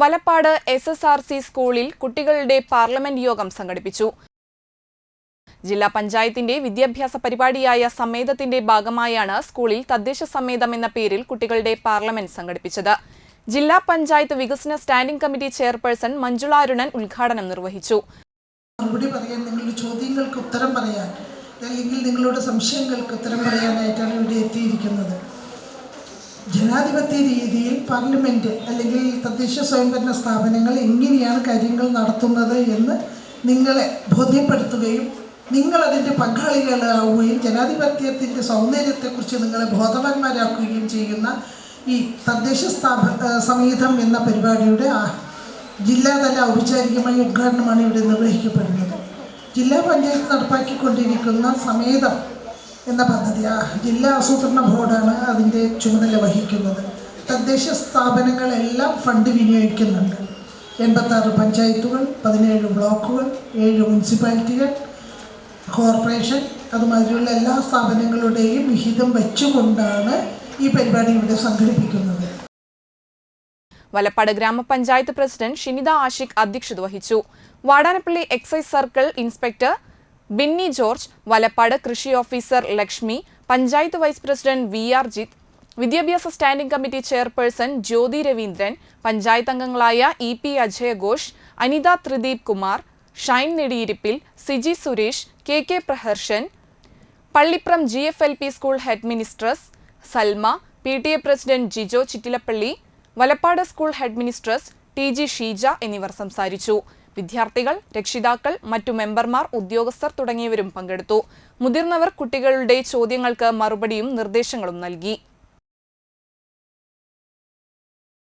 Valappad S S R C സ്കൂളിൽ കുട്ടികളുടെ parliament യോഗം സംഘടിപ്പിച്ചു. ജില്ലാ പഞ്ചായത്തിന്റെ വിദ്യാഭ്യാസ പരിപാടിയായ സമ്മേതത്തിന്റെ ഭാഗമായാണ് സ്കൂളിൽ തദ്ദേശ സമ്മേതം എന്ന പേരിൽ കുട്ടികളുടെ പാർലമെന്റ് സംഘടിപ്പിച്ചത്. ജില്ലാ പഞ്ചായത്ത് വികസന standing committee chairperson Manjula Arunan ഉദ്ഘാടനം നിർവഹിച്ചു. നിങ്ങളുടെ ചോദ്യങ്ങൾക്ക് ഉത്തരം പറയാൻ അല്ലെങ്കിൽ നിങ്ങളുടെ സംശയങ്ങൾക്ക് ഉത്തരം പറയാനായിട്ടാണ് ഇവിടെ എത്തിയിരിക്കുന്നത്. ജനാധിപത്യ രീതിയിൽ പാർലമെന്റ് അല്ലെങ്കിൽ തദ്ദേശ സ്വയംഭരണ സ്ഥാപനങ്ങൾ എങ്ങനെയാണ് കാര്യങ്ങൾ നടത്തുന്നത് എന്ന് നിങ്ങളെ ബോധ്യപ്പെടുത്തുകയും നിങ്ങളതിന്റെ പങ്കാളികളാവുകയും ജനാധിപത്യത്തിന്റെ സൗന്ദര്യത്തെക്കുറിച്ച് നിങ്ങളെ ബോധവാന്മാരാക്കുകയും ചെയ്യുന്ന ഈ തദ്ദേശ സ്ഥാപ സംഗീതം എന്ന പരിപാടിയുടെ ജില്ലാതല ഔപചാരികമായ ഉദ്ഘാടനമാണ് ഇവിടെ നിർവഹിക്കപ്പെടുന്നത്. ജില്ലാ പഞ്ചായത്ത് നടപ്പാക്കിക്കൊണ്ടിരിക്കുന്ന സമേതം എന്ന പദ്ധതി ജില്ലാ ആസൂത്രണ ബോർഡാണ് അതിന്റെ ചുമതല വഹിക്കുന്നത്. തദ്ദേശ സ്ഥാപനങ്ങളെല്ലാം ഫണ്ട് വിനിയോഗിക്കുന്നുണ്ട്. എൺപത്താറ് പഞ്ചായത്തുകൾ പതിനേഴ് ബ്ലോക്കുകൾ ഏഴ് മുനിസിപ്പാലിറ്റികൾ കോർപ്പറേഷൻ അതുമാതിരിയുള്ള എല്ലാ സ്ഥാപനങ്ങളുടെയും വിഹിതം വെച്ചുകൊണ്ടാണ് ഈ പരിപാടി ഇവിടെ സംഘടിപ്പിക്കുന്നത്. വലപ്പാട് ഗ്രാമപഞ്ചായത്ത് പ്രസിഡന്റ് ഷിനിത ആഷിഖ് അധ്യക്ഷത വഹിച്ചു. Vadanappally excise circle inspector Binny George Valappad കൃഷി officer Lakshmi panchayat vice president V R Jith വിദ്യാഭ്യാസ standing committee chairperson Jyothi Raveendran panchayat അംഗങ്ങളായ E P അജയഘോഷ് Anitha Thrideep Kumar Shine Nediyirippil Siji Suresh K K Praharshan Pallipram G F L P school head mistress Salma P T A president Jijo Chittilappilly Valappad school head mistress T G Sheeja എന്നിവർ സംസാരിച്ചു. വിദ്യാർത്ഥികൾ രക്ഷിതാക്കൾ മറ്റു മെമ്പർമാർ ഉദ്യോഗസ്ഥർ തുടങ്ങിയവരും പങ്കെടുത്തു. മുതിർന്നവർ കുട്ടികളുടെ ചോദ്യങ്ങൾക്ക് മറുപടിയും നിർദ്ദേശങ്ങളും നൽകി.